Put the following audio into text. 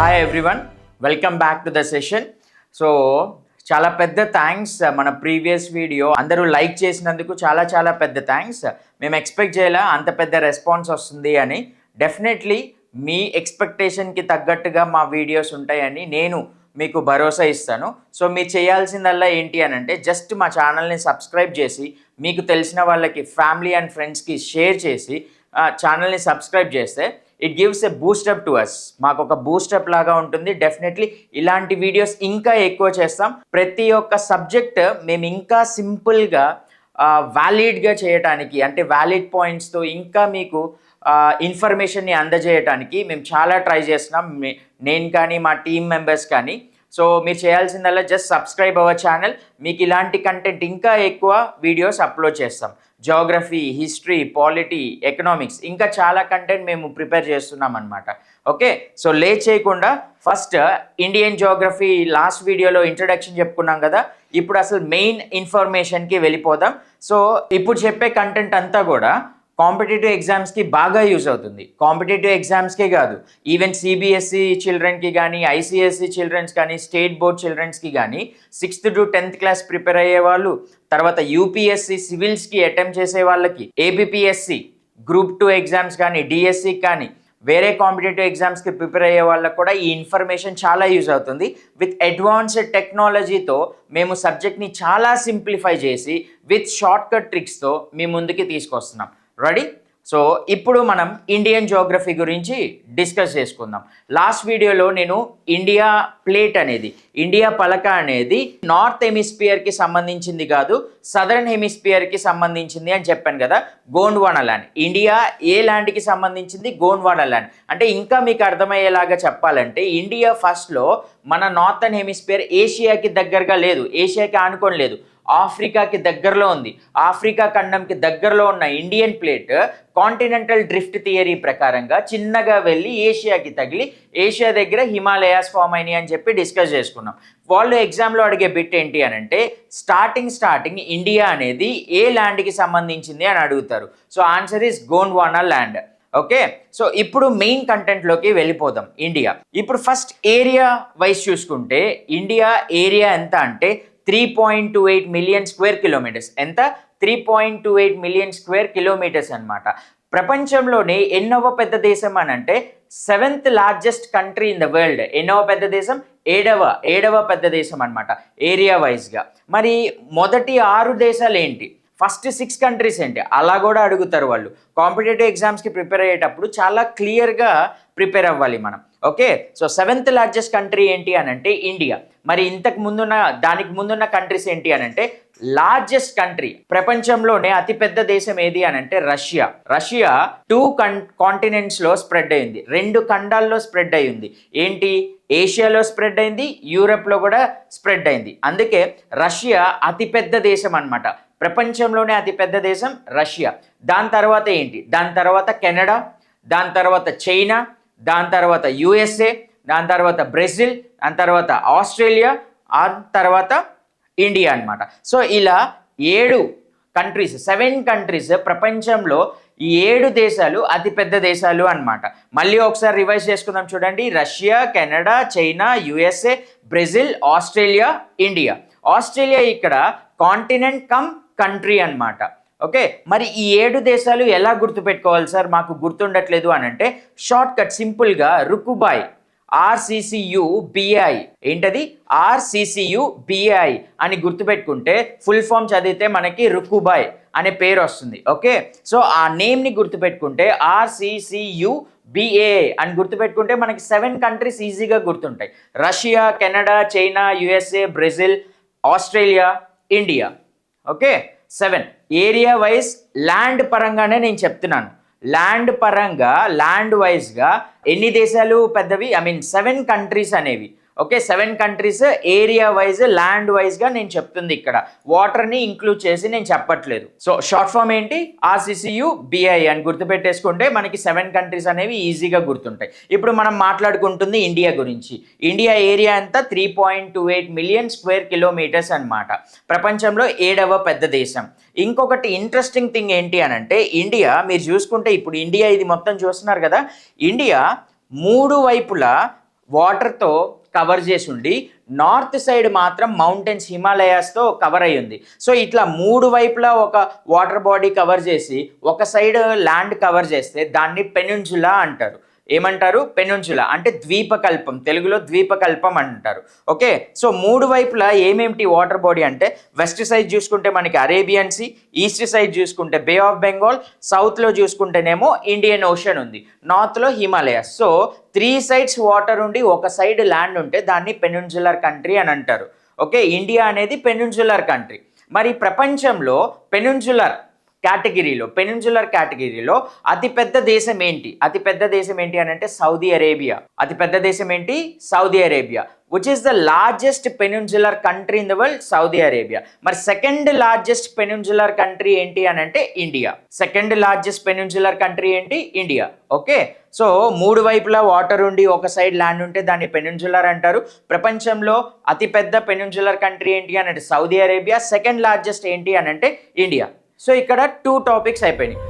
Hi everyone welcome back to the session so చాలా పెద్ద thanks uh, మన previous video అందరూ లైక్ చేసినందుకు చాలా చాలా పెద్ద థ్యాంక్స్ మేము ఎక్స్పెక్ట్ చేయాలా అంత పెద్ద రెస్పాన్స్ వస్తుంది అని. డెఫినెట్లీ మీ ఎక్స్పెక్టేషన్కి తగ్గట్టుగా మా వీడియోస్ ఉంటాయని నేను మీకు భరోసా ఇస్తాను. సో మీరు చేయాల్సిందల్లా ఏంటి అని అంటే జస్ట్ మా ఛానల్ని సబ్స్క్రైబ్ చేసి మీకు తెలిసిన వాళ్ళకి ఫ్యామిలీ అండ్ ఫ్రెండ్స్కి షేర్ చేసి ఛానల్ని సబ్స్క్రైబ్ చేస్తే it gives a boost up to us మాకు ఒక బూస్టప్ లాగా ఉంటుంది. డెఫినెట్లీ ఇలాంటి వీడియోస్ ఇంకా ఎక్కువ చేస్తాం. ప్రతి ఒక్క సబ్జెక్ట్ మేము ఇంకా సింపుల్గా వ్యాలిడ్గా చేయటానికి అంటే వ్యాలిడ్ పాయింట్స్తో ఇంకా మీకు ఇన్ఫర్మేషన్ని అందజేయటానికి మేము చాలా ట్రై చేస్తున్నాం. నేను కానీ మా టీం మెంబర్స్ కానీ. సో మీరు చేయాల్సిందల్లా జస్ట్ సబ్స్క్రైబ్ అవర్ ఛానల్ మీకు ఇలాంటి కంటెంట్ ఇంకా ఎక్కువ వీడియోస్ అప్లోడ్ చేస్తాం. జోగ్రఫీ హిస్టరీ పాలిటీ ఎకనామిక్స్ ఇంకా చాలా కంటెంట్ మేము ప్రిపేర్ చేస్తున్నాం అనమాట ఓకే సో లే చేయకుండా ఫస్ట్ ఇండియన్ జోగ్రఫీ లాస్ట్ వీడియోలో ఇంట్రడక్షన్ చెప్పుకున్నాం కదా? ఇప్పుడు అసలు మెయిన్ ఇన్ఫర్మేషన్కి వెళ్ళిపోదాం. సో ఇప్పుడు చెప్పే కంటెంట్ అంతా కూడా కాంపిటేటివ్ ఎగ్జామ్స్కి బాగా యూజ్ అవుతుంది. కాంపిటేటివ్ ఎగ్జామ్స్కే కాదు ఈవెన్ సిబిఎస్ఈ చిల్డ్రన్కి కానీ ఐసిఎస్సి చిల్డ్రన్స్ కానీ స్టేట్ బోర్డ్ చిల్డ్రన్స్కి కానీ sixth to tenth class prepare అయ్యే వాళ్ళు తర్వాత యూపీఎస్సి సివిల్స్కి అటెంప్ట్ చేసే వాళ్ళకి ఏబిపిఎస్సి గ్రూప్ టూ ఎగ్జామ్స్ కానీ డిఎస్సి కానీ వేరే కాంపిటేటివ్ ఎగ్జామ్స్కి ప్రిపేర్ అయ్యే వాళ్ళకి కూడా ఈ ఇన్ఫర్మేషన్ చాలా యూజ్ అవుతుంది. విత్ అడ్వాన్స్డ్ టెక్నాలజీతో మేము సబ్జెక్ట్ని చాలా సింప్లిఫై చేసి విత్ షార్ట్ కట్ ట్రిక్స్తో మీ ముందుకి తీసుకొస్తున్నాం. రెడీ సో ఇప్పుడు మనం ఇండియన్ జోగ్రఫీ గురించి డిస్కస్ చేసుకుందాం. లాస్ట్ వీడియోలో నేను ఇండియా ప్లేట్ అనేది ఇండియా పలక అనేది నార్త్ హెమిస్పియర్కి సంబంధించింది కాదు సదరన్ హెమిస్పియర్కి సంబంధించింది అని చెప్పాను కదా గోండ్వానా ల్యాండ్ ఇండియా ఏ ల్యాండ్కి సంబంధించింది? గోండ్వానా ల్యాండ్ అంటే ఇంకా మీకు అర్థమయ్యేలాగా చెప్పాలంటే ఇండియా ఫస్ట్లో మన నార్థన్ హెమిస్పియర్ ఏషియాకి దగ్గరగా లేదు ఏషియాకి ఆనుకోని లేదు. ఆఫ్రికాకి దగ్గరలో ఉంది. ఆఫ్రికా ఖండంకి దగ్గరలో ఉన్న Indian plate continental drift theory ప్రకారంగా చిన్నగా వెళ్ళి ఏషియాకి తగిలి ఏషియా దగ్గర హిమాలయాస్ ఫామ్ అయినాయి అని చెప్పి డిస్కస్ చేసుకున్నాం. వాళ్ళు ఎగ్జామ్లో అడిగే బిట్ ఏంటి అని అంటే స్టార్టింగ్ స్టార్టింగ్ ఇండియా అనేది ఏ ల్యాండ్కి సంబంధించింది? అని అడుగుతారు. So answer is Gondwana land. Okay? So ఇప్పుడు మెయిన్ కంటెంట్లోకి వెళ్ళిపోదాం. ఇండియా. ఇప్పుడు ఫస్ట్ ఏరియా వైజ్ చూసుకుంటే ఇండియా ఏరియా ఎంత అంటే three point two eight million square kilometres ఎంత? Three point two eight million square kilometres అనమాట ప్రపంచంలోనే ఎన్నవ పెద్ద దేశం అని అంటే seventh largest country in the world ఎన్నవ పెద్ద దేశం? ఏడవ ఏడవ పెద్ద దేశం అనమాట ఏరియా వైజ్గా మరి మొదటి ఆరు దేశాలు ఏంటి? ఫస్ట్ సిక్స్ కంట్రీస్ ఏంటి? అలా కూడా అడుగుతారు వాళ్ళు. కాంపిటేటివ్ ఎగ్జామ్స్కి ప్రిపేర్ అయ్యేటప్పుడు చాలా క్లియర్గా ప్రిపేర్ అవ్వాలి మనం. Okay? So seventh largest country ఏంటి అని అంటే ఇండియా. మరి ఇంతకు ముందున్న దానికి ముందున్న కంట్రీస్ ఏంటి అని అంటే లార్జెస్ట్ కంట్రీ ప్రపంచంలోనే అతిపెద్ద దేశం ఏది అని అంటే రష్యా. రష్యా టూ కన్ కాంటినెంట్స్లో స్ప్రెడ్ అయింది. రెండు ఖండాల్లో స్ప్రెడ్ అయింది. ఏంటి? ఏషియాలో స్ప్రెడ్ అయింది యూరప్లో కూడా స్ప్రెడ్ అయింది. అందుకే రష్యా అతిపెద్ద దేశం అనమాట ప్రపంచంలోనే అతిపెద్ద దేశం రష్యా. దాని తర్వాత ఏంటి? దాని తర్వాత కెనడా దాని తర్వాత చైనా దాని తర్వాత యుఎస్ఏ దాని తర్వాత బ్రెజిల్ దాని తర్వాత ఆస్ట్రేలియా ఆ తర్వాత ఇండియా అన్నమాట. సో ఇలా ఏడు కంట్రీస్ సెవెన్ కంట్రీస్ ప్రపంచంలో ఈ ఏడు దేశాలు అతిపెద్ద దేశాలు అనమాట మళ్ళీ ఒకసారి రివైజ్ చేసుకుందాం చూడండి. Russia Canada China USA Brazil Australia India. Australia ఇక్కడ కాంటినెంట్ కమ్ కంట్రీ అనమాట ఓకే? మరి ఈ ఏడు దేశాలు ఎలా గుర్తుపెట్టుకోవాలి సార్? మాకు గుర్తుండట్లేదు అని అంటే షార్ట్ కట్ సింపుల్గా రుకుబాయ్ ఆర్సిసియు బిఐ. ఏంటది? ఆర్సిసియు బిఐ అని గుర్తుపెట్టుకుంటే ఫుల్ ఫామ్ చదివితే మనకి రుకుబాయ్ అనే పేరు వస్తుంది. ఓకే? సో ఆ నేమ్ని గుర్తుపెట్టుకుంటే ఆర్సిసియు బిఏ అని గుర్తుపెట్టుకుంటే మనకి సెవెన్ కంట్రీస్ ఈజీగా గుర్తుంటాయి. Russia Canada China USA Brazil Australia India. Okay? Seven. Area wise land పరంగానే నేను చెప్తున్నాను. ల్యాండ్ పరంగా ల్యాండ్ వైజ్గా ఎన్ని దేశాలు పెద్దవి? ఐ మీన్ సెవెన్ కంట్రీస్ అనేవి. Okay seven countries area wise land వైజ్గా నేను చెప్తుంది ఇక్కడ. వాటర్ని ఇంక్లూడ్ చేసి నేను చెప్పట్లేదు. సో షార్ట్ ఫామ్ ఏంటి? ఆర్సిసియు బిఐ అని గుర్తుపెట్టేసుకుంటే మనకి సెవెన్ కంట్రీస్ అనేవి ఈజీగా గుర్తుంటాయి. ఇప్పుడు మనం మాట్లాడుకుంటుంది ఇండియా గురించి. ఇండియా ఏరియా అంతా three point two eight million square kilometres అన్నమాట. ప్రపంచంలో ఏడవ పెద్ద దేశం. ఇంకొకటి ఇంట్రెస్టింగ్ థింగ్ ఏంటి అని అంటే ఇండియా మీరు చూసుకుంటే ఇప్పుడు ఇండియా ఇది మొత్తం చూస్తున్నారు కదా. ఇండియా మూడు వైపులా వాటర్తో కవర్ చేసి ఉండి నార్త్ సైడ్ మాత్రం మౌంటైన్స్ హిమాలయాస్తో కవర్ అయి ఉంది. సో ఇట్లా మూడు వైపులా ఒక వాటర్ బాడీ కవర్ చేసి ఒక సైడ్ ల్యాండ్ కవర్ చేస్తే దాన్ని పెనుంజులా అంటారు. ఏమంటారు? పెనుంజులా అంటే ద్వీపకల్పం తెలుగులో ద్వీపకల్పం అంటారు. ఓకే? సో మూడు వైపులా ఏమేమిటి వాటర్ బాడీ అంటే వెస్ట్ సైడ్ చూసుకుంటే మనకి అరేబియన్ సీ ఈస్ట్ సైడ్ చూసుకుంటే బే ఆఫ్ బెంగాల్ సౌత్లో చూసుకుంటేనేమో ఇండియన్ ఓషన్ ఉంది. నార్త్లో Himalayas so three sides water ఉండి ఒక సైడ్ ల్యాండ్ ఉంటే దాన్ని పెనుంజులర్ కంట్రీ అని అంటారు. ఓకే? ఇండియా అనేది పెనుంజులర్ కంట్రీ మరి ప్రపంచంలో పెనుంజులర్ కేటగిరీలో పెనిన్సులర్ కేటగిరీలో అతిపెద్ద దేశం ఏంటి? అతిపెద్ద దేశం ఏంటి అని అంటే సౌదీ అరేబియా. అతిపెద్ద దేశం ఏంటి? Saudi Arabia. Which is the largest peninsular country in the world Saudi Arabia. మరి సెకండ్ లార్జెస్ట్ పెనిన్సులర్ కంట్రీ ఏంటి అని అంటే India. Second largest peninsular country ఏంటి? ఇండియా. ఓకే సో మూడు వైపులా వాటర్ ఉండి ఒక సైడ్ ల్యాండ్ ఉంటే దాన్ని పెనిన్సులర్ అంటారు. ప్రపంచంలో అతిపెద్ద పెనిన్సులర్ కంట్రీ ఏంటి అని అంటే సౌదీ అరేబియా. సెకండ్ లార్జెస్ట్ ఏంటి అని అంటే ఇండియా. సో ఇక్కడ టూ టాపిక్స్ అయిపోయినాయి